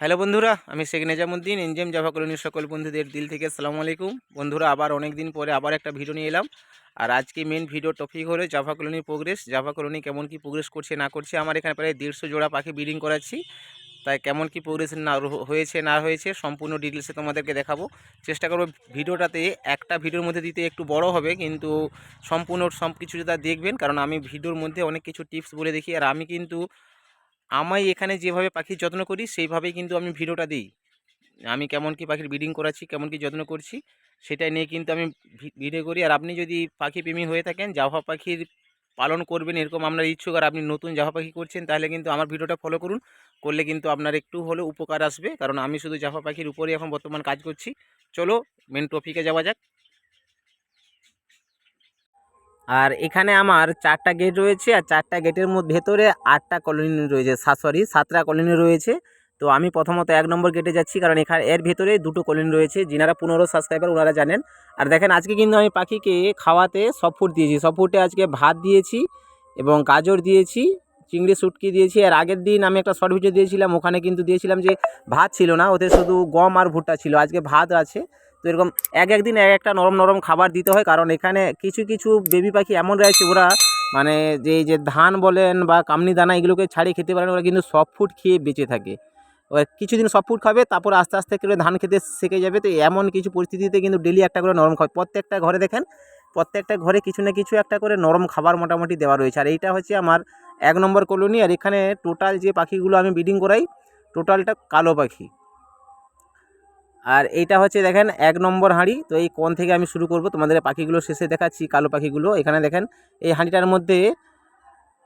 Hello বন্ধুরা, আমি Sheikh Nezamuddin enzyme Java কলোনির সকল বন্ধুদের দিল থেকে আসসালামু আলাইকুম। বন্ধুরা, আবার অনেক দিন পরে আবার একটা ভিডিও নিয়ে এলাম। আর আজকে মেন ভিডিও টপিক হলো জাভা কলোনির প্রোগ্রেস জাভা কলোনি কেমন কি প্রোগ্রেস করছে, না করছে। আমার এখানে প্রায় দেড়শো জোড়া পাখি ব্রিডিং করাচ্ছি। তাই কেমন কি প্রোগ্রেস না হয়েছে না হয়েছে, সম্পূর্ণ ডিটেলসে তোমাদেরকে দেখাবো। চেষ্টা করব ভিডিওটাতে একটা ভিডিওর মধ্যে দিতে একটু বড় হবে, কিন্তু সম্পূর্ণ সব কিছু যেটা দেখবেন, কারণ আমি ভিডিওর মধ্যে অনেক কিছু টিপস বলে দেখি। আর আমি কিন্তু আমি এখানে যেভাবে পাখির যত্ন করি, সেইভাবেই কিন্তু আমি ভিডিওটা দিই। আমি কেমন কি পাখির ব্রিডিং করাচ্ছি, কেমন কি যত্ন করছি, সেটাই নিয়ে কিন্তু আমি ভিডিও করি। আর আপনি যদি পাখি প্রেমী হয়ে থাকেন, জাভা পাখির পালন করবেন এরকম আপনার ইচ্ছুক, আর আপনি নতুন জাভা পাখি করছেন, তাহলে কিন্তু আমার ভিডিওটা ফলো করুন। করলে কিন্তু আপনার একটু হলেও উপকার আসবে, কারণ আমি শুধু জাভা পাখির উপরেই এখন বর্তমান কাজ করছি। চলো মেন টপিকে যাওয়া যাক। আর এখানে আমার চারটা গেট রয়েছে আর চারটা গেটের মধ্যে ভেতরে আটটা কলোনি রয়েছে। সরি সাতটা কলোনি রয়েছে। তো আমি প্রথমত এক নম্বর গেটে যাচ্ছি কারণ এখানে এর ভেতরে দুটো কলোনি রয়েছে যিনারা পনেরো সাবস্ক্রাইবার ওনারা জানেন। আর দেখেন আজকে কিন্তু আমি পাখিকে খাওয়াতে সব ফুড দিয়েছি। সব ফুটে আজকে ভাত দিয়েছি এবং গাজর দিয়েছি, চিংড়ি শুটকি দিয়েছি। আর আগের দিন আমি একটা শর্ট ভিডিও দিয়েছিলাম। ওখানে কিন্তু দিয়েছিলাম যে ভাত ছিল না, ওতে শুধু গম আর ভুট্টা ছিল। আজকে ভাত আছে। তো এরকম এক একদিন এক একটা নরম নরম খাবার দিতে হয়, কারণ এখানে কিছু কিছু বেবি পাখি এমন রয়েছে, ওরা মানে যে যে ধান বলেন বা কামনি দানা এগুলোকে ছাড়িয়ে খেতে পারেন ওরা কিন্তু সফট ফুড খেয়ে বেঁচে থাকে। কিছুদিন সফট ফুড খাবে, তারপর আস্তে আস্তে করে ধান খেতে শিখে যাবে, তো এমন কিছু পরিস্থিতিতে কিন্তু ডেলি একটা করে নরম খাবে প্রত্যেকটা ঘরে দেখেন, প্রত্যেকটা ঘরে কিছু না কিছু একটা করে নরম খাবার মোটামুটি দেওয়া রয়েছে। আর এইটা হচ্ছে আমার এক নম্বর কলোনি, আর এখানে টোটাল যে পাখিগুলো আমি ব্রিডিং করাই টোটালটা কালো পাখি। আর এইটা হচ্ছে দেখেন এক নম্বর হাঁড়ি। তো এই কোন থেকে আমি শুরু করব। তোমাদের পাখিগুলো শেষে দেখাচ্ছি, কালো পাখিগুলো। এখানে দেখেন, এই হাঁড়িটার মধ্যে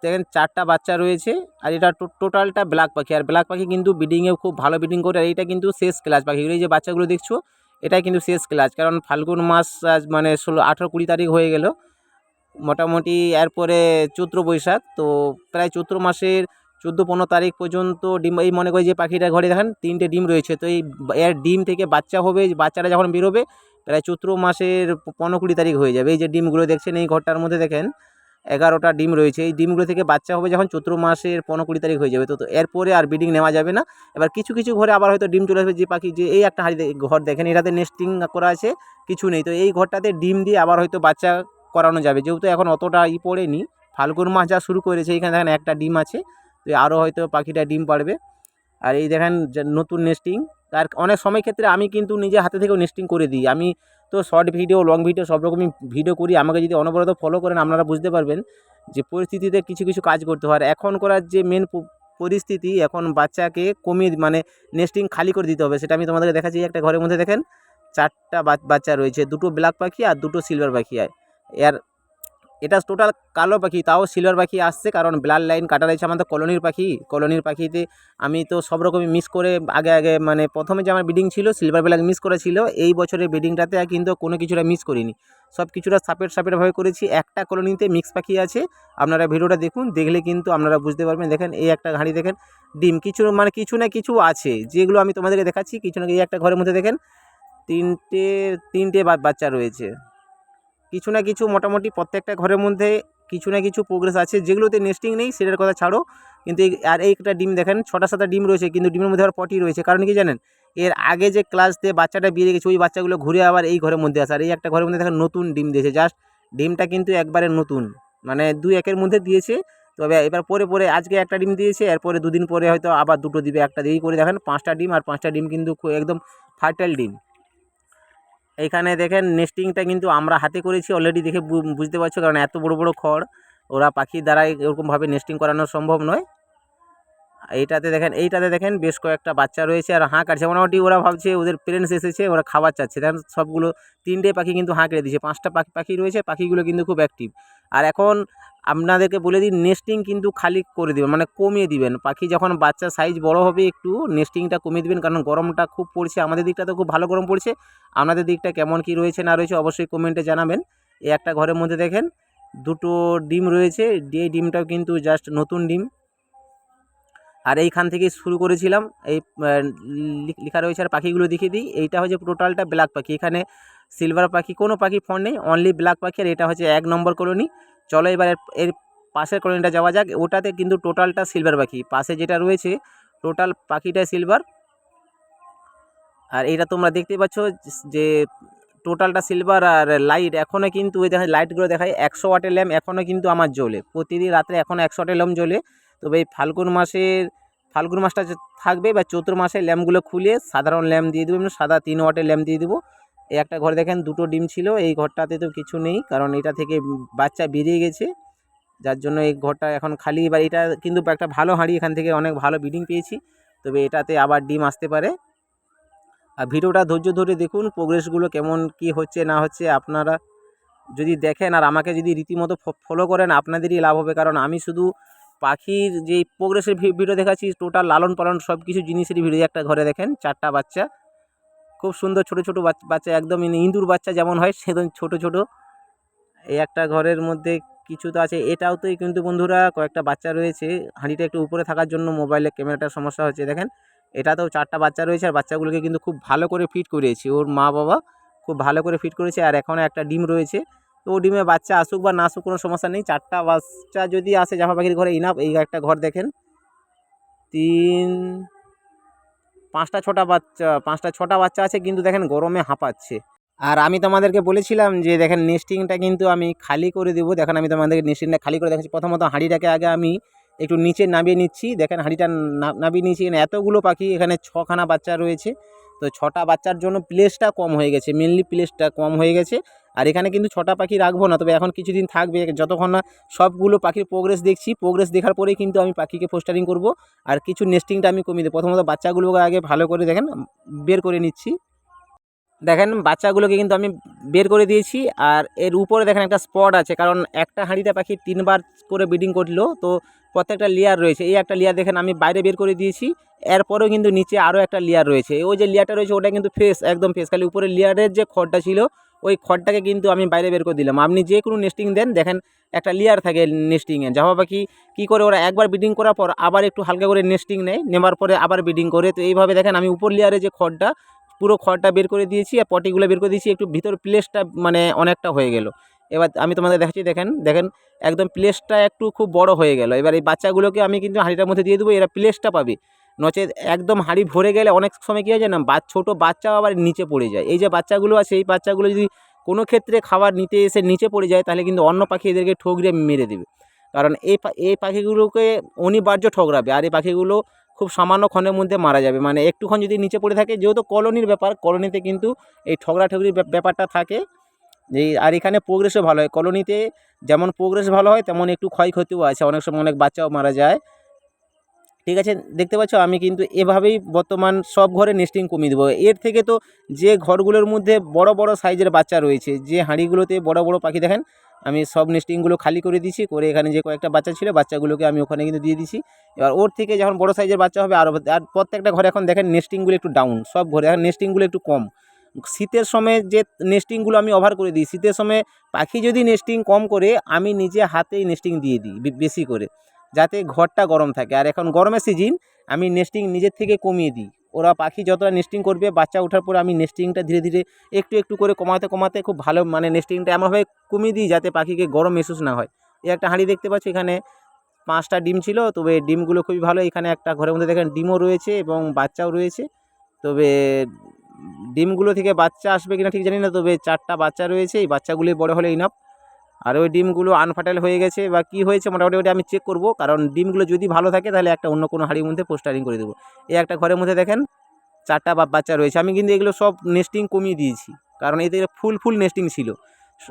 দেখেন চারটা বাচ্চা রয়েছে আর এটা টোটালটা ব্ল্যাক পাখি। আর ব্ল্যাক পাখি কিন্তু ব্রিডিংয়ে খুব ভালো ব্রিডিং করে। আর এইটা কিন্তু শেষ ক্লাস পাখিগুলো এই যে বাচ্চাগুলো দেখছ, এটাই কিন্তু শেষ ক্লাস। কারণ ফাল্গুন মাস, আজ মানে ষোলো, আঠেরো, কুড়ি তারিখ হয়ে গেল। মোটামুটি এরপরে চৈত্র বৈশাখ। তো প্রায় চৈত্র মাসের চোদ্দ পনেরো তারিখ পর্যন্ত ডিম, এই মনে করি যে পাখিটা ঘরে দেখেন তিনটে ডিম রয়েছে। তো এই এর ডিম থেকে বাচ্চা হবে বাচ্চারা যখন বেরোবে, প্রায় চৈত্র মাসের পনেরো কুড়ি তারিখ হয়ে যাবে। এই যে ডিমগুলো দেখছেন, এই ঘরটার মধ্যে দেখেন এগারোটা ডিম রয়েছে। এই ডিমগুলো থেকে বাচ্চা হবে যখন চৈত্র মাসের পনেরো কুড়ি তারিখ হয়ে যাবে। তো এরপরে আর ব্রিডিং নেওয়া যাবে না। এবার কিছু কিছু ঘরে আবার হয়তো ডিম চলে আসবে। যে পাখি, যে এই একটা হাড়ি ঘর দেখেন, এটাতে নেস্টিং করা আছে, কিছু নেই। তো এই ঘরটাতে ডিম দিয়ে আবার হয়তো বাচ্চা করানো যাবে। যেহেতু এখন অতটা ই পড়েনি, ফাল্গুন মাস যা শুরু করেছে, এখানে দেখেন একটা ডিম আছে। তো আরও হয়তো পাখিটা ডিম পাড়বে। আর এই দেখেন নতুন নেস্টিং তার অনেক সময় ক্ষেত্রে আমি কিন্তু নিজে হাতে থেকেও নেস্টিং করে দিই। আমি তো শর্ট ভিডিও লং ভিডিও সব রকমই ভিডিও করি। আমাকে যদি অনবরত ফলো করেন, আপনারা বুঝতে পারবেন যে পরিস্থিতিতে কিছু কিছু কাজ করতে হয়। আর এখন করার যে মেন পরিস্থিতি, এখন বাচ্চাকে কমিয়ে মানে নেস্টিং খালি করে দিতে হবে, সেটা আমি তোমাদেরকে দেখাচ্ছি। একটা ঘরের মধ্যে দেখেন, চারটা বাচ্চা রয়েছে। দুটো ব্ল্যাক পাখি আর দুটো সিলভার পাখি। আর এটা টোটাল কালো পাখি, তাও সিলভার পাখি আসছে কারণ ব্লাড লাইন কাটা রয়েছে আমাদের কলোনির পাখি। কলোনির পাখিতে আমি তো সব রকমই মিস করে আগে আগে মানে প্রথমে যে আমার ব্রিডিং ছিল সিলভার ব্ল্যাক মিস করেছিল, এই বছরের ব্রিডিংটাতে কিন্তু কোনো কিছুটা মিস করিনি। সব কিছুটা সাপেট সাপেটভাবে করেছি। একটা কলোনিতে মিক্স পাখি আছে, আপনারা ভিডিওটা দেখুন, দেখলে কিন্তু আপনারা বুঝতে পারবেন। দেখেন, এই একটা ঘাড়ি দেখেন, ডিম কিছু মানে কিছু না কিছু আছে, যেগুলো আমি তোমাদেরকে দেখাচ্ছি। কিছু না এই একটা ঘরের মধ্যে দেখেন, তিনটে তিনটে বাচ্চা রয়েছে। কিছু না কিছু মোটামুটি প্রত্যেকটা ঘরের মধ্যে কিছু না কিছু প্রোগ্রেস আছে। যেগুলোতে নেস্টিং নেই, সেটার কথা ছাড়ো। কিন্তু আর এই একটা ডিম দেখেন, ছটা সাতটা ডিম রয়েছে, কিন্তু ডিমের মধ্যে আবার পটি রয়েছে। কারণ কি জানেন? এর আগে যে ক্লাস দিয়ে বাচ্চাটা বেরিয়ে গেছে ওই বাচ্চাগুলো ঘুরে আবার এই ঘরের মধ্যে আসে। আর এই একটা ঘরের মধ্যে দেখেন নতুন ডিম দিয়েছে। জাস্ট ডিমটা কিন্তু একবারে নতুন। মানে দুই একের মধ্যে দিয়েছে। তবে এবার পরে পরে আজকে একটা ডিম দিয়েছে, এরপরে দুদিন পরে হয়তো আবার দুটো দিবে, একটা দিয়েই করে দেখেন, পাঁচটা ডিম, আর পাঁচটা ডিম কিন্তু একদম ফার্টাইল ডিম। এইখানে দেখেন নেস্টিংটা কিন্তু আমরা হাতে করেছি অলরেডি দেখে বুঝতে পারছ কারণ এত বড় বড় খড়, ওরা পাখির দ্বারাই এরকমভাবে নেস্টিং করানো সম্ভব নয়। এইটাতে দেখেন এইটাতে দেখেন বেশ কয়েকটা বাচ্চা রয়েছে আর হাঁ কাটছে মোটামুটি ওরা ভাবছে ওদের পেরেন্টস এসেছে, ওরা খাবার চাচ্ছে। দেখেন সবগুলো তিনটে পাখি কিন্তু হাঁ কেটে দিয়েছে। পাঁচটা পাখি পাখি রয়েছে, পাখিগুলো কিন্তু খুব অ্যাক্টিভ আর এখন আপনাদেরকে বলে দিই নেস্টিং কিন্তু খালি করে দিবেন মানে কমিয়ে দিবেন। পাখি যখন বাচ্চা সাইজ বড় হবে, একটু নেস্টিংটা কমিয়ে দিবেন, কারণ গরমটা খুব পড়ছে। আমাদের দিকটা তো খুব ভালো গরম পড়ছে। আপনাদের দিকটা কেমন কি রয়েছে, না রয়েছে, অবশ্যই কমেন্টে জানাবেন। এই একটা ঘরের মধ্যে দেখেন, দুটো ডিম রয়েছে। এই ডিমটাও কিন্তু জাস্ট নতুন ডিম। আর এইখান থেকে শুরু করেছিলাম, এই লেখা রয়েছে আর পাখিগুলো দেখিয়ে দিই। এইটা হচ্ছে টোটালটা ব্ল্যাক পাখি। এখানে সিলভার পাখি, কোনো পাখি ফোন নেই অনলি ব্ল্যাক পাখি আর এটা হচ্ছে এক নম্বর কলোনি চলো এবার এর- পাশের কলোনিটা যাওয়া যাক। ওটাতে কিন্তু টোটালটা সিলভার পাখি। পাশে যেটা রয়েছে, টোটাল পাখিটা সিলভার। আর এটা তোমরা দেখতে পাচ্ছ যে টোটালটা সিলভার আর লাইট এখনও কিন্তু ওই দেখেন লাইটগুলো দেখায় একশো ওয়াটের ল্যাম্প এখনও কিন্তু আমার জ্বলে। প্রতিদিন রাত্রে এখনও একশো ওয়াটের ল্যাম্প জ্বলে। তবে এই ফাল্গুন মাসের, ফাল্গুন মাসটা থাকবে বা চৈত্র মাসে ল্যাম্পগুলো খুলে সাধারণ ল্যাম্প দিয়ে দেবো এমনি সাদা তিন ওয়াটের ল্যাম্প দিয়ে দেবো। এই একটা ঘরে দেখেন দুটো ডিম ছিল, এই ঘরটাতে তো কিছু নেই, কারণ এটা থেকে বাচ্চা বেরিয়ে গেছে। যার জন্য এই ঘরটা এখন খালি বা এটা কিন্তু একটা ভালো হাঁড়ি, এখান থেকে অনেক ভালো বিডিং পেয়েছি। তবে এটাতে আবার ডিম আসতে পারে। আর ভিডিওটা ধৈর্য ধরে দেখুন প্রোগ্রেসগুলো কেমন, কি হচ্ছে, না হচ্ছে, আপনারা যদি দেখেন আর আমাকে যদি রীতিমতো ফলো করেন, আপনাদেরই লাভ হবে। কারণ আমি শুধু পাখির যে প্রোগ্রেসের ভিডিও দেখাচ্ছি টোটাল লালন পালন সব কিছু জিনিসেরই ভিডিও একটা ঘরে দেখেন, চারটা বাচ্চা। খুব সুন্দর ছোট ছোট বাচ্চা, একদম ইঁদুর বাচ্চা যেমন হয়, সেরকম ছোট ছোট। এই একটা ঘরের মধ্যে কিছু তো আছে। এটাও তো কিন্তু বন্ধুরা কয়েকটা বাচ্চা রয়েছে। হাঁড়িটা একটু উপরে থাকার জন্য মোবাইলের ক্যামেরাটার সমস্যা হচ্ছে, দেখেন। এটাতেও চারটা বাচ্চা রয়েছে আর বাচ্চাগুলোকে কিন্তু খুব ভালো করে ফিট করিয়েছি। ওর মা বাবা খুব ভালো করে ফিট করেছে আর এখনও একটা ডিম রয়েছে। ও ডিমে বাচ্চা আসুক বা না আসুক কোনো সমস্যা নেই। চারটা বাচ্চা যদি আসে, জামা পাখির ঘরে ইনাফ এই একটা ঘর দেখেন। তিন, পাঁচটা, ছটা বাচ্চা, পাঁচটা, ছটা বাচ্চা আছে, কিন্তু দেখেন গরমে হাঁপাচ্ছে। আর আমি তোমাদেরকে বলেছিলাম যে, দেখেন নেস্টিংটা কিন্তু আমি খালি করে দেবো। দেখেন আমি তোমাদেরকে নেস্টিংটা খালি করে দেখাচ্ছি। প্রথমত হাঁড়িটাকে আগে আমি একটু নিচে নামিয়ে নিচ্ছি। দেখেন হাঁড়িটা নামিয়ে নিচ্ছি এখানে এতগুলো পাখি, এখানে ছখানা বাচ্চা রয়েছে। তো ছটা বাচ্চার জন্য প্লেসটা কম হয়ে গেছে মেনলি প্লেসটা কম হয়ে গেছে। আর এখানে কিন্তু ছটা পাখি রাখব না, তবে এখন কিছুদিন থাকবে, যতক্ষণ না সবগুলো পাখির প্রোগ্রেস দেখছি প্রোগ্রেস দেখার পরেই কিন্তু আমি পাখিকে পোস্টারিং করব। আর কিছু নেস্টিংটা আমি কমিয়ে দেবো। প্রথমত বাচ্চাগুলোকে আগে ভালো করে দেখেন, বের করে নিচ্ছি। দেখেন বাচ্চাগুলোকে কিন্তু আমি বের করে দিয়েছি আর এর উপরে দেখেন একটা স্পট আছে, কারণ একটা হাঁড়িতে পাখি তিনবার করে ব্রিডিং করল, তো প্রত্যেকটা লেয়ার রয়েছে। এই একটা লেয়ার দেখেন আমি বাইরে বের করে দিয়েছি, এরপরেও কিন্তু নিচে আরও একটা লেয়ার রয়েছে। ওই যে লেয়ারটা রয়েছে, ওটা কিন্তু ফ্রেশ একদম ফ্রেশ খালি উপরে লেয়ারের যে খড়টা ছিল, ওই খড়টাকে কিন্তু আমি বাইরে বের করে দিলাম। আপনি যে কোনো নেস্টিং দেন, দেখেন একটা লেয়ার থাকে নেস্টিংয়ে জামা পাখি কী করে ওরা একবার ব্রিডিং করার পর আবার একটু হালকা করে নেস্টিং নেয়, নেবার পরে আবার ব্রিডিং করে। তো এইভাবে দেখেন আমি উপর লেয়ারে যে খড়টা পুরো খড়টা বের করে দিয়েছি আর পটিগুলো বের করে দিয়েছি। একটু ভিতর প্লেসটা মানে অনেকটা হয়ে গেল। এবার আমি তোমাদের দেখাচ্ছি, দেখেন দেখেন, একদম প্লেসটা একটু খুব বড় হয়ে গেল। এবার এই বাচ্চাগুলোকে আমি কিন্তু হাঁড়িটার মধ্যে দিয়ে দেবো, এরা প্লেসটা পাবে। নচেত একদম হাঁড়ি ভরে গেলে অনেক সময় কী হয় না বা ছোটো বাচ্চাও আবার নিচে পড়ে যায়। এই যে বাচ্চাগুলো আছে, এই বাচ্চাগুলো যদি কোনো ক্ষেত্রে খাবার নিতে এসে নিচে পড়ে যায়, তাহলে কিন্তু অন্য পাখি এদেরকে ঠগরে মেরে দেবে। কারণ এই এই পাখিগুলোকে অনিবার্য ঠগরাবে আর এই পাখিগুলো খুব সামান্য ক্ষণের মধ্যে মারা যাবে। মানে একটুক্ষণ যদি নিচে পড়ে থাকে, যেহেতু কলোনির ব্যাপার, কলোনিতে কিন্তু এই ঠগরা ঠগরির ব্যাপারটা থাকে এই আর এখানে প্রোগ্রেসও ভালো হয়। কলোনিতে যেমন প্রোগ্রেস ভালো হয়, তেমন একটু ক্ষয়ক্ষতিও আছে। অনেক সময় অনেক বাচ্চাও মারা যায়। ঠিক আছে? দেখতে পাচ্ছ, আমি কিন্তু এভাবেই বর্তমান সব ঘরে নেস্টিং কমিয়ে দেবো। এর থেকে তো যে ঘরগুলোর মধ্যে বড় বড় সাইজের বাচ্চা রয়েছে, যে হাঁড়িগুলোতে বড় বড় পাখি দেখেন আমি সব নেস্টিংগুলো খালি করে দিয়েছি, করে এখানে যে কয়েকটা বাচ্চা ছিল, বাচ্চাগুলোকে আমি ওখানে কিন্তু দিয়ে দিছি এবার ওর থেকে যখন বড় সাইজের বাচ্চা হবে আরও আর প্রত্যেকটা ঘরে এখন দেখেন নেস্টিংগুলো একটু ডাউন সব ঘরে এখন নেস্টিংগুলো একটু কম। শীতের সময় যে নেস্টিংগুলো আমি ওভার করে দিই, শীতের সময় পাখি যদি নেস্টিং কম করে, আমি নিজে হাতেই নেস্টিং দিয়ে দিই বেশি করে, যাতে ঘরটা গরম থাকে। আর এখন গরমের সিজন আমি নেস্টিং নিজের থেকে কমিয়ে দিই। ওরা পাখি যতটা নেস্টিং করবে, বাচ্চা ওঠার পরে আমি নেস্টিংটা ধীরে ধীরে একটু একটু করে কমাতে কমাতে খুব ভালো মানে নেস্টিংটা এমনভাবে কমিয়ে দিই যাতে পাখিকে গরম মেহসুস না হয়। এই একটা হাঁড়ি দেখতে পাচ্ছ এখানে পাঁচটা ডিম ছিল, তবে ডিমগুলো খুবই ভালো। এখানে একটা ঘরের মধ্যে দেখেন ডিমও রয়েছে এবং বাচ্চাও রয়েছে। তবে ডিমগুলো থেকে বাচ্চা আসবে কিনা ঠিক জানি না, তবে চারটা বাচ্চা রয়েছে, এই বাচ্চাগুলি বড় হলে ইনাফ আর ওই ডিমগুলো আনফার্টাইল হয়ে গেছে বা কি হয়েছে মোটামুটি ওটা আমি চেক করব। কারণ ডিমগুলো যদি ভালো থাকে তাহলে একটা অন্য কোনো হাড়ির মধ্যে পোস্টারিং করে দেবো। এই একটা ঘরের মধ্যে দেখেন চারটা বা- বাচ্চা রয়েছে। আমি কিন্তু এগুলো সব নেস্টিং কমিয়ে দিয়েছি। কারণ এদের ফুল ফুল নেস্টিং ছিল।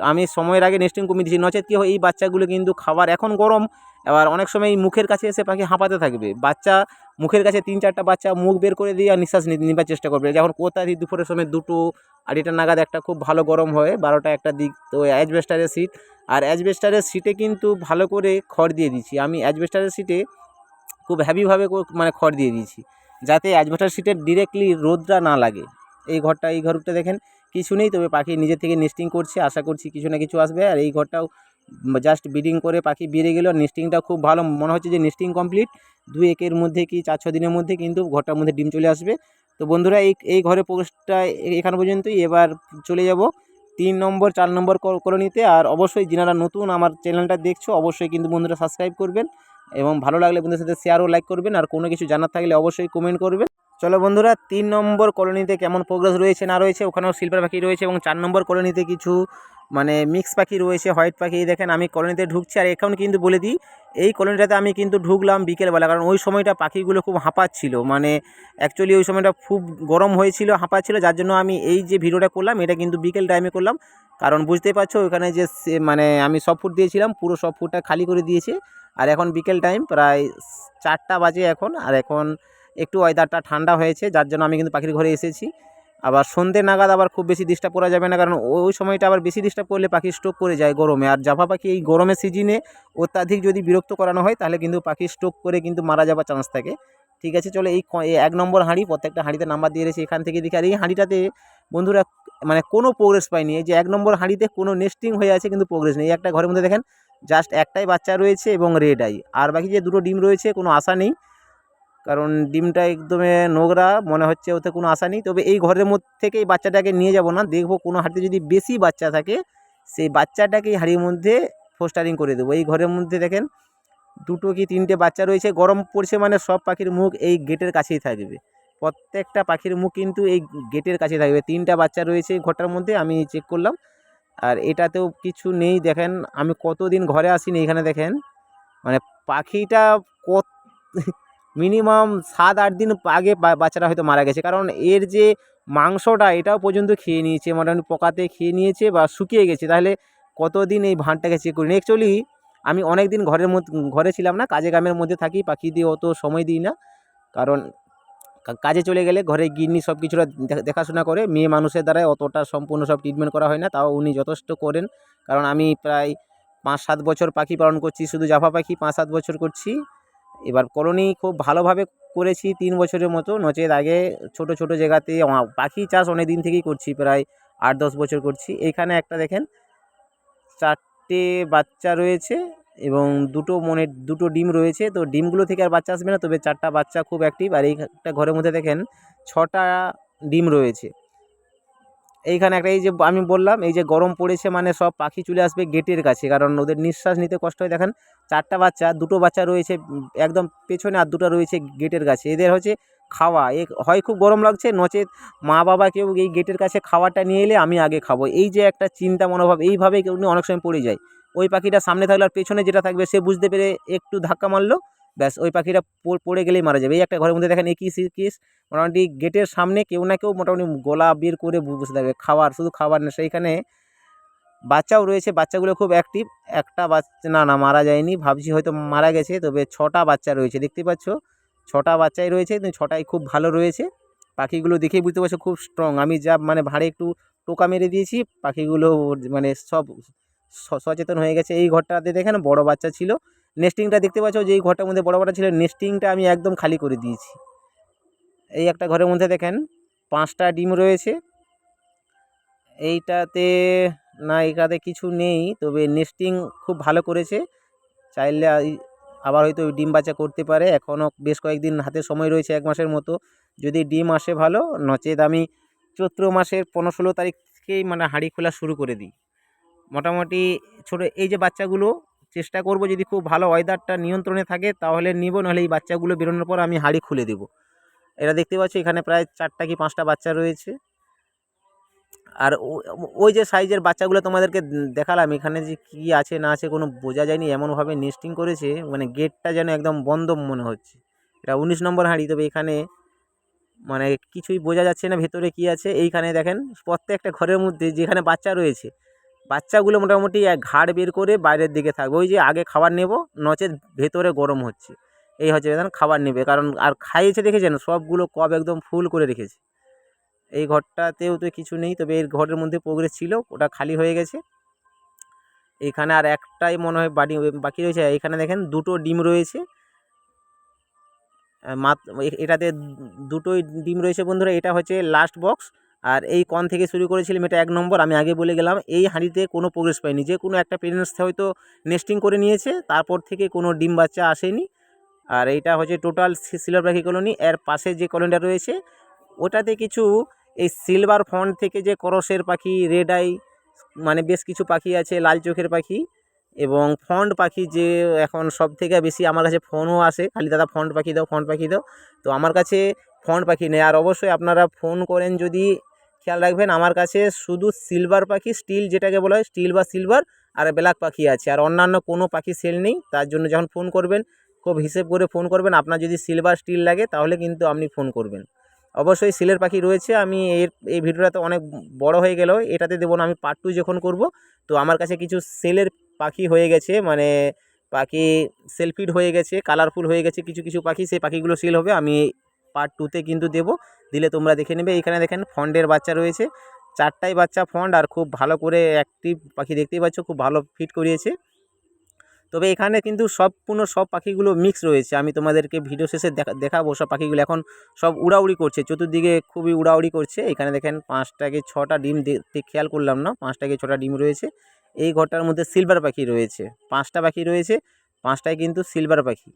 আমি সময়ের আগে নেস্টিং কমিয়ে দিয়েছি, নচেত কী হয়, এই বাচ্চাগুলো কিন্তু খাবার এখন গরম আবার অনেক সময় মুখের কাছে এসে পাখি হাঁপাতে থাকবে। বাচ্চা মুখের কাছে তিন চারটা বাচ্চা মুখ বের করে দিয়ে আর নিঃশ্বাস নিবার চেষ্টা করবে। যখন কোথায় দুপুরের সময় দুটো আড়িটা নাগাদ একটা খুব ভালো গরম হয়, বারোটা একটা দিক, তো অ্যাজবেস্টারের সিট আর অ্যাজবেস্টারের সিটে কিন্তু ভালো করে খড় দিয়ে দিচ্ছি আমি অ্যাজবেস্টারের সিটে খুব হ্যাভিভাবে মানে খড় দিয়ে দিয়েছি, যাতে অ্যাজবেস্টার সিটের ডিরেক্টলি রোদটা না লাগে। এই ঘরটা এই ঘরটা দেখেন কিছু নেই, তবে পাখি নিজে থেকে নেস্টিং করছে, আশা করছি কিছু না কিছু আসবে। আর এই ঘরটাও জাস্ট ব্রিডিং করে পাখি বেরিয়ে গেল নেস্টিংটা খুব ভালো। মনে হচ্ছে যে নেস্টিং কমপ্লিট দুই একের মধ্যে কি চার, ছ দিনের মধ্যে কিন্তু ঘরটার মধ্যে ডিম চলে আসবে। তো বন্ধুরা, এই এই ঘরে এ- এখান পর্যন্তই। এবার চলে যাব তিন নম্বর, চার নম্বর কল- কলোনিতে। আর অবশ্যই যিনারা নতুন আমার চ্যানেলটা দেখছ, অবশ্যই কিন্তু বন্ধুরা সাবস্ক্রাইব করবেন। এবং ভালো লাগলে বন্ধুদের সাথে শেয়ারও লাইক করবেন। আর কোনো কিছু জানার থাকলে অবশ্যই কমেন্ট করবেন। চলো বন্ধুরা, তিন নম্বর কলোনিতে কেমন প্রোগ্রেস রয়েছে না রয়েছে, ওখানেও সিলভার পাখি রয়েছে এবং চার নম্বর কলোনিতে কিছু মানে মিক্স পাখি রয়েছে হোয়াইট পাখি দেখেন আমি কলোনিতে ঢুকছি আর এখন কিন্তু বলে দিই, এই কলোনিটাতে আমি কিন্তু ঢুকলাম বিকেলবেলা কারণ ওই সময়টা পাখিগুলো খুব হাঁপাচ্ছিল মানে অ্যাকচুয়ালি ওই সময়টা খুব গরম হয়েছিল, হাঁপাচ্ছিল, যার জন্য আমি এই যে ভিডিওটা করলাম, এটা কিন্তু বিকেল টাইমে করলাম, কারণ বুঝতেই পারছ ওখানে যে মানে আমি সব ফুড দিয়েছিলাম, পুরো সব ফুডটা খালি করে দিয়েছে, আর এখন বিকেল টাইম প্রায় চারটা বাজে এখন, আর এখন একটু ওয়েদারটা ঠান্ডা হয়েছে, যার জন্য আমি কিন্তু পাখির ঘরে এসেছি। আবার সন্ধ্যে নাগাদ আবার খুব বেশি ডিস্টার্ব করা যাবে না, কারণ ওই সময়টা আবার বেশি ডিস্টার্ব করলে পাখি স্ট্রোক করে যায় গরমে। আর জাফা পাখি এই গরমের সিজনে অত্যাধিক যদি বিরক্ত করানো হয়, তাহলে কিন্তু পাখি স্ট্রোক করে কিন্তু মারা যাওয়ার চান্স থাকে। ঠিক আছে, চলো এই এক নম্বর হাঁড়ি, প্রত্যেকটা হাঁড়িতে নাম্বার দিয়ে রেখেছি। এখান থেকে দেখি আর এই হাঁড়িটাতে বন্ধুরা মানে কোনো প্রোগ্রেস পায়নি। এই যে এক নম্বর হাঁড়িতে কোনো নেস্টিং হয়ে আছে কিন্তু প্রোগ্রেস নেই। একটা ঘরের মধ্যে দেখেন জাস্ট একটাই বাচ্চা রয়েছে এবং রেড আই আর বাকি যে দুটো ডিম রয়েছে, কোনো আশা নেই। কারণ ডিমটা একদমই নোংরা, মনে হচ্ছে ওতে কোনো আশা নেই। তবে এই ঘরের মধ্যে থেকে এই বাচ্চাটাকে নিয়ে যাব না। দেখব কোনো হাঁড়িতে যদি বেশি বাচ্চা থাকে, সেই বাচ্চাটাকে এই হাঁড়ির মধ্যে ফোস্টারিং করে দেবো। এই ঘরের মধ্যে দেখেন, দুটো কি তিনটে বাচ্চা রয়েছে। গরম পড়ছে মানে সব পাখির মুখ এই গেটের কাছেই থাকবে। প্রত্যেকটা পাখির মুখ কিন্তু এই গেটের কাছে থাকবে। তিনটা বাচ্চা রয়েছে এই ঘরটার মধ্যে, আমি চেক করলাম। আর এটাতেও কিছু নেই। দেখেন, আমি কতদিন ঘরে আসিনি এখানে দেখেন। মানে পাখিটা কত মিনিমাম সাত, আট দিন আগে বা- বাচ্চাটা হয়তো মারা গেছে। কারণ এর যে মাংসটা, এটাও পর্যন্ত খেয়ে নিয়েছে, মোটামুটি পোকাতে খেয়ে নিয়েছে বা শুকিয়ে গেছে। তাহলে কতদিন এই ভাঁড়টাকে চেক করিনি অ্যাকচুয়ালি আমি অনেক দিন ঘরের মধ্যে ঘরে ছিলাম না, কাজে কামের মধ্যে থাকি, পাখি দিয়ে অত সময় দিই না। কারণ কাজে চলে গেলে ঘরে গিন্নি সব কিছুটা দেখা- দেখাশোনা করে, মেয়ে মানুষের দ্বারাই অতটা সম্পূর্ণ সব ট্রিটমেন্ট করা হয় না, তাও উনি যথেষ্ট করেন। কারণ আমি প্রায় পাঁচ, সাত বছর পাখি পালন করছি, শুধু জাফা পাখি পাঁচ, সাত বছর করছি। এবার কলোনি খুব ভালোভাবে করেছি তিন বছরের মতো। নচেত আগে ছোট ছোট জায়গাতে পাখি চাষ অনেক দিন থেকেই করছি, প্রায় আট, দশ বছর করছি। এইখানে একটা দেখেন, চারটে বাচ্চা রয়েছে এবং দুটো মনে দুটো ডিম রয়েছে। তো ডিমগুলো থেকে আর বাচ্চা আসবে না, তবে চারটা বাচ্চা খুব অ্যাক্টিভ আর এই একটা ঘরের মধ্যে দেখেন, ছটা ডিম রয়েছে। এইখানে একটা, এই যে আমি বললাম, এই যে গরম পড়েছে মানে সব পাখি চলে আসবে গেটের কাছে, কারণ ওদের নিঃশ্বাস নিতে কষ্ট হয়। দেখেন, চারটা বাচ্চা, দুটো বাচ্চা রয়েছে, একদম পেছনে আর দুটো রয়েছে গেটের কাছে। এদের হচ্ছে খাওয়া। এ, হয় খুব গরম লাগছে, নচেত মা বাবা কেউ এই গেটের কাছে খাবারটা নিয়ে এলে আমি আগে খাব। এই যে একটা চিন্তা, মনোভাব, এইভাবে কেউ অনেক সময় পড়ে যায়। ওই পাখিটা সামনে থাকলে আর পেছনে যেটা থাকবে সে বুঝতে পেরে একটু ধাক্কা মারলো ব্যাস, ওই পাখিটা পড়- গেলেই মারা যাবে। এই একটা ঘরের মধ্যে দেখেন একই কিস কিস, মোটামুটি গেটের সামনে কেউ না কেউ মোটামুটি গলা বের করে বসে থাকবে। খাবার, শুধু খাবার না, সেইখানে বাচ্চাও রয়েছে। বাচ্চাগুলো খুব অ্যাক্টিভ একটা বাচ্চা না না, মারা যায়নি। ভাবছি হয়তো মারা গেছে, তবে ছটা বাচ্চা রয়েছে। দেখতে পাচ্ছ? ছটা বাচ্চাই রয়েছে ছটাই খুব ভালো রয়েছে। পাখিগুলো দেখেই বুঝতে পারছ খুব স্ট্রং আমি যা মানে ভাড়ে একটু টোকা মেরে দিয়েছি। পাখিগুলো মানে সব সচেতন হয়ে গেছে। এই ঘরটাতে দেখেন বড় বাচ্চা ছিল। নেস্টিংটা দেখতে পাচ্ছ? যে এই ঘরটার মধ্যে বড় বাচ্চা ছিল নেস্টিংটা আমি একদম খালি করে দিয়েছি। এই একটা ঘরের মধ্যে দেখেন, পাঁচটা ডিম রয়েছে। এইটাতে না এটাতে কিছু নেই, তবে নেস্টিং খুব ভালো করেছে। চাইলে আবার হয়তো ডিম বাচ্চা করতে পারে। এখনও বেশ কয়েকদিন হাতে সময় রয়েছে, এক মাসের মতো। যদি ডিম আসে ভালো, নচেত আমি চৈত্র মাসের পনেরো ষোলো তারিখ থেকেই মানে হাঁড়ি খোলা শুরু করে দিই। মোটামুটি ছোটো, এই যে বাচ্চাগুলো চেষ্টা করব যদি খুব ভালো ওয়েদারটা নিয়ন্ত্রণে থাকে, তাহলে নিব, নাহলে এই বাচ্চাগুলো বেরোনোর পর আমি হাঁড়ি খুলে দেবো। এটা দেখতে পাচ্ছ এখানে প্রায় চারটা কি পাঁচটা বাচ্চা রয়েছে। আর ওই যে সাইজের বাচ্চাগুলো তোমাদেরকে দেখালাম, এখানে যে কী আছে না আছে কোনো বোঝা যায়নি, এমনভাবে নেস্টিং করেছে মানে গেটটা যেন একদম বন্ধ মনে হচ্ছে। এটা উনিশ নম্বর হাঁড়ি, তবে এখানে মানে কিছুই বোঝা যাচ্ছে না, ভেতরে কী আছে। এইখানে দেখেন, প্রত্যেকটা ঘরের মধ্যে যেখানে বাচ্চা রয়েছে বাচ্চাগুলো মোটামুটি ঘাড় বের করে বাইরের দিকে থাকবে। ওই যে আগে খাবার নেব নচেত ভেতরে গরম হচ্ছে। এই হচ্ছে খাবার নেবে। কারণ আর খাইয়েছে দেখেছেন? সবগুলো কব একদম ফুল করে রেখেছে। এই ঘরটাতেও তো কিছু নেই, তবে এর ঘরের মধ্যে প্রোগ্রেস ছিল, ওটা খালি হয়ে গেছে। এখানে আর একটাই মনে হয় বাড়ি বাকি রয়েছে, এখানে দেখেন দুটো ডিম রয়েছে। মাত্র এটাতে দুটোই ডিম রয়েছে বন্ধুরা, এটা হচ্ছে লাস্ট বক্স আর এই কন থেকে শুরু করেছিলাম এটা এক নম্বর, আমি আগে বলে গেলাম, এই হাঁড়িতে কোনো প্রোগ্রেস পাইনি যে কোনো একটা পেরেন্টস হয়তো নেস্টিং করে নিয়েছে, তারপর থেকে কোনো ডিম বাচ্চা আসেনি। আর এইটা হচ্ছে টোটাল সিলভার পাখি কলোনি। এর পাশে যে কলোনিটা রয়েছে, ওটাতে কিছু এই সিলভার ফন্ট থেকে যে করসের পাখি, রেড আই মানে বেশ কিছু পাখি আছে, লাল চোখের পাখি এবং ফন্ট পাখি যে এখন সব থেকে বেশি আমার কাছে ফোনও আসে। খালি দাদা ফন্ট পাখি দাও ফন্ট পাখি দাও। তো আমার কাছে ফন্ড পাখি নেই। আর অবশ্যই আপনারা ফোন করেন যদি খেয়াল রাখবেন আমার কাছে শুধু সিলভার পাখি স্টিল যেটাকে বলা হয় স্টিল বা সিলভার আর ব্ল্যাক পাখি আছে। আর অন্যান্য কোনো পাখি সেল নেই, তার জন্য যখন ফোন করবেন, খুব হিসেব করে ফোন করবেন, আপনার যদি সিলভার স্টিল লাগে, তাহলে কিন্তু আপনি ফোন করবেন। অবশ্যই সিলের পাখি রয়েছে, আমি এর, এই ভিডিওটা তো অনেক বড় হয়ে গেল, এটাতে দেবো না, আমি পার্ট টু যখন করব, তো আমার কাছে কিছু সেলের পাখি হয়ে গেছে মানে পাখি সেলফিড হয়ে গেছে কালারফুল হয়ে গেছে, কিছু কিছু পাখি, সেই পাখিগুলো সেল হবে, আমি পার্ট টুতে কিন্তু দেবো। দিলে তোমরা দেখে নেবে। এইখানে দেখেন ফন্ডের বাচ্চা রয়েছে। চারটাই বাচ্চা ফন্ড আর খুব ভালো করে অ্যাক্টিভ পাখি দেখতেই পাচ্ছ, খুব ভালো ফিট করিয়েছে। তবে এখানে কিন্তু সম্পূর্ণ সব পাখিগুলো মিক্স রয়েছে। আমি তোমাদেরকে ভিডিও শেষে দেখা দেখাবো সব পাখিগুলো। এখন সব উড়াউড়ি করছে, চতুর্দিকে খুবই উড়াউড়ি করছে। এখানে দেখেন পাঁচটাকে ছটা ডিম খেয়াল করলাম না, পাঁচটাকে ছটা ডিম রয়েছে। এই ঘরটার মধ্যে সিলভার পাখি রয়েছে। পাঁচটা পাখি রয়েছে পাঁচটায় কিন্তু সিলভার পাখি।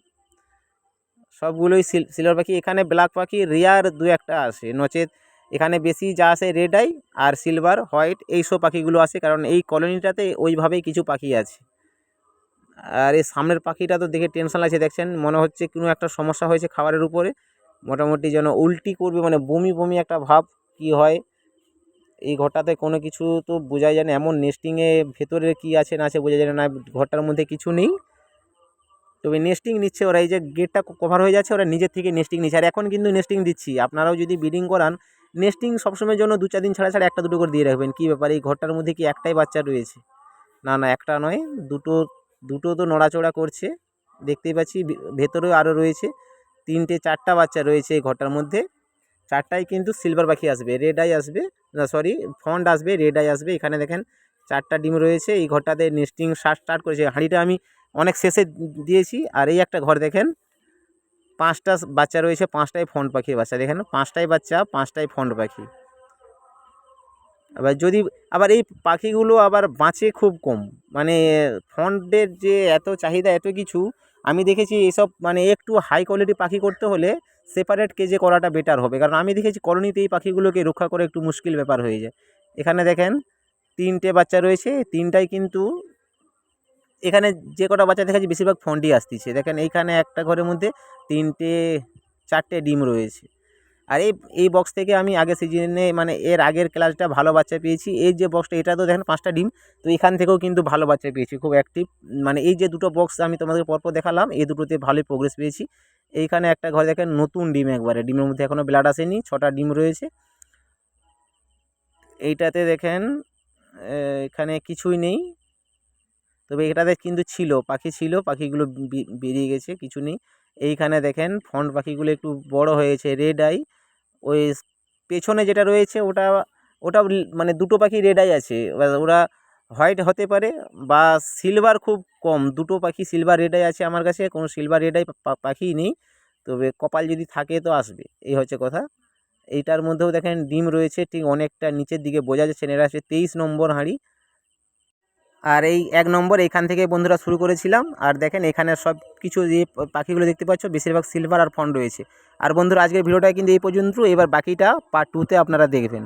সবগুলোই সিল- সিলভার পাখি। এখানে ব্ল্যাক পাখি, রেয়ার দু একটা আসে, নচেত। এখানে বেশি যা আসে রেড আই আর সিলভার হোয়াইট এইসব পাখিগুলো আসে, কারণ এই কলোনিটাতে ওইভাবেই কিছু পাখি আছে। আর এই সামনের পাখিটা তো দেখে টেনশন লাগছে, দেখছেন? মনে হচ্ছে কোনো একটা সমস্যা হয়েছে খাবারের উপরে। মোটামুটি যেন উল্টি করবে মানে বমি বমি একটা ভাব কি হয়? এই ঘরটাতে কোনো কিছু তো বোঝাই যায় না, এমন নেস্টিংয়ে ভেতরে কি আছে না আছে বোঝা যায় না, ঘরটার মধ্যে কিছু নেই। তবে নেস্টিং নিচ্ছে ওরা, এই যে গেটটা কভার হয়ে যাচ্ছে, ওরা নিজের থেকে নেস্টিং নিচ্ছে। আর এখন কিন্তু নেস্টিং দিচ্ছি। আপনারাও যদি ব্রিডিং করান নেস্টিং সবসময়ের জন্য দু চার দিন ছাড়া ছাড়া একটা দুটো করে দিয়ে রাখবেন। কী ব্যাপার? এই ঘরটার মধ্যে কি একটাই বাচ্চা রয়েছে? না না, একটা নয়, দুটো দুটো তো নড়াচড়া করছে। দেখতেই পাচ্ছি ভেতরেও আরও রয়েছে। তিনটে, চারটা বাচ্চা রয়েছে এই ঘরটার মধ্যে। চারটাই কিন্তু সিলভার পাখি আসবে রেড আই আসবে, না সরি ফন্ড আসবে রেড আই আসবে। এখানে দেখেন চারটা ডিম রয়েছে। এই ঘরটাতে নেস্টিং স্টার্ট স্টার্ট করেছে। হাঁড়িটা আমি অনেক শেষে দিয়েছি। আর এই একটা ঘর দেখেন, পাঁচটা বাচ্চা রয়েছে, পাঁচটাই ফন্ড পাখির বাচ্চা। দেখেন, পাঁচটাই বাচ্চা, পাঁচটাই ফন্ড পাখি। আবার যদি, আবার এই পাখিগুলো আবার বাঁচে খুব কম। মানে ফন্ডের যে এত চাহিদা, এত কিছু, আমি দেখেছি এসব মানে একটু হাই কোয়ালিটি পাখি করতে হলে সেপারেট কেজে করাটা বেটার হবে। কারণ আমি দেখেছি কলোনিতে এই পাখিগুলোকে রক্ষা করে একটু মুশকিল ব্যাপার হয়ে যায়। এখানে দেখেন, তিনটে বাচ্চা রয়েছে, তিনটাই কিন্তু এখানে যে কটা বাচ্চা দেখাচ্ছি বেশিরভাগ ফন্ডই আসতেছে। দেখেন এইখানে একটা ঘরের মধ্যে তিনটে, চারটে ডিম রয়েছে। আর এই এই বক্স থেকে আমি আগের সিজনে মানে এর আগের ক্লাসটা ভালো বাচ্চা পেয়েছি। এই যে বক্সটা এটা তো দেখেন পাঁচটা ডিম। তো এখান থেকেও কিন্তু ভালো বাচ্চা পেয়েছি, খুব অ্যাক্টিভ মানে এই যে দুটো বক্স আমি তোমাদের পরপর দেখালাম, এই দুটোতে ভালোই প্রোগ্রেস পেয়েছি। এইখানে একটা ঘরে দেখেন নতুন ডিম একবারে। ডিমের মধ্যে এখনও ব্লাড আসেনি, ছটা ডিম রয়েছে। এইটাতে দেখেন এখানে কিছুই নেই। তবে এটাতে কিন্তু ছিল, পাখি ছিল, পাখিগুলো বেরিয়ে গেছে, কিছু নেই। এইখানে দেখেন ফন্ট পাখিগুলো একটু বড় হয়েছে রেড আই ওই পেছনে যেটা রয়েছে ওটা ওটা মানে দুটো পাখি রেড আই আছে। ওরা হোয়াইট হতে পারে বা সিলভার খুব কম, দুটো পাখি সিলভার রেড আই আছে আমার কাছে, কোনো সিলভার রেড আই পাখি নেই। তবে কপাল যদি থাকে তো আসবে, এই হচ্ছে কথা। এইটার মধ্যেও দেখেন ডিম রয়েছে, ঠিক অনেকটা নিচের দিকে বোঝা যাচ্ছে, এরা হচ্ছে তেইশ নম্বর হাঁড়ি। আর এই এক নম্বর এখান থেকে বন্ধুরা শুরু করেছিলাম। আর দেখেন এখানে সব কিছু যে পাখিগুলো দেখতে পাচ্ছ, বেশিরভাগ সিলভার আর ফন্ড রয়েছে। আর বন্ধুরা, আজকের ভিডিওটা কিন্তু এই পর্যন্ত। এবার বাকিটা পার্ট টুতে আপনারা দেখবেন।